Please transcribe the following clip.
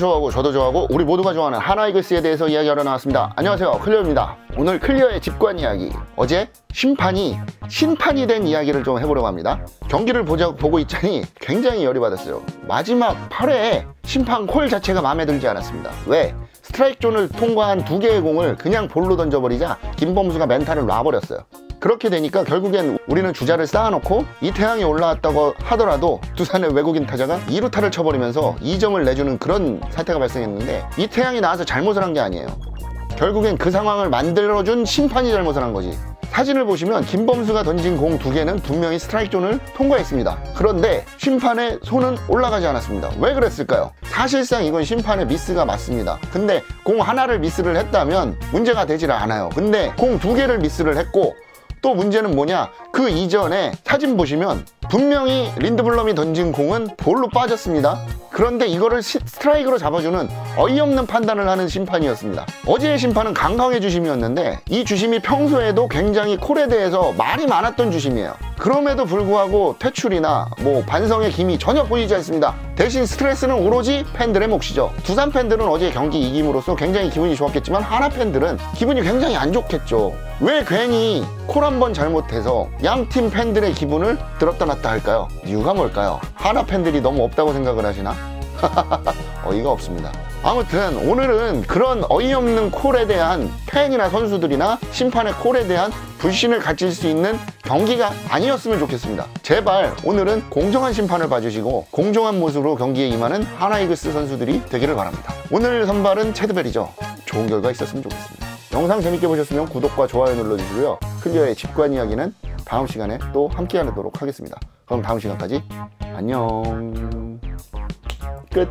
좋아하고 저도 좋아하고 우리 모두가 좋아하는 하나이글스에 대해서 이야기하러 나왔습니다. 안녕하세요 클리어입니다. 오늘 클리어의 집관 이야기 어제 심판이 신판이 된 이야기를 좀 해보려고 합니다. 경기를 보자, 보고 있자니 굉장히 열이 받았어요. 마지막 8회에 심판 콜 자체가 마음에 들지 않았습니다. 왜? 스트라이크 존을 통과한 두 개의 공을 그냥 볼로 던져버리자 김범수가 멘탈을 놔버렸어요. 그렇게 되니까 결국엔 우리는 주자를 쌓아놓고 이 태양이 올라왔다고 하더라도 두산의 외국인 타자가 2루타를 쳐버리면서 2점을 내주는 그런 사태가 발생했는데 이 태양이 나와서 잘못을 한 게 아니에요. 결국엔 그 상황을 만들어준 심판이 잘못을 한 거지. 사진을 보시면 김범수가 던진 공 두 개는 분명히 스트라이크 존을 통과했습니다. 그런데 심판의 손은 올라가지 않았습니다. 왜 그랬을까요? 사실상 이건 심판의 미스가 맞습니다. 근데 공 하나를 미스를 했다면 문제가 되질 않아요. 근데 공 두 개를 미스를 했고 또 문제는 뭐냐? 그 이전에 사진 보시면 분명히 린드블럼이 던진 공은 볼로 빠졌습니다. 그런데 이거를 시- 스트라이크로 잡아주는 어이없는 판단을 하는 심판이었습니다. 어제의 심판은 강강의 주심이었는데 이 주심이 평소에도 굉장히 콜에 대해서 말이 많았던 주심이에요. 그럼에도 불구하고 퇴출이나 뭐 반성의 김이 전혀 보이지 않습니다. 대신 스트레스는 오로지 팬들의 몫이죠. 두산 팬들은 어제 경기 이김으로써 굉장히 기분이 좋았겠지만 하나 팬들은 기분이 굉장히 안 좋겠죠. 왜 괜히 콜 한 번 잘못해서 양 팀 팬들의 기분을 들었다 놨다 할까요? 이유가 뭘까요? 하나 팬들이 너무 없다고 생각을 하시나? 어이가 없습니다. 아무튼 오늘은 그런 어이없는 콜에 대한 팬이나 선수들이나 심판의 콜에 대한 불신을 가질 수 있는 경기가 아니었으면 좋겠습니다. 제발 오늘은 공정한 심판을 봐주시고 공정한 모습으로 경기에 임하는 하나이글스 선수들이 되기를 바랍니다. 오늘 선발은 체드벨이죠. 좋은 결과 있었으면 좋겠습니다. 영상 재밌게 보셨으면 구독과 좋아요 눌러주시고요. 클리어의 집관 이야기는 다음 시간에 또 함께 하도록 하겠습니다. 그럼 다음 시간까지 안녕. good.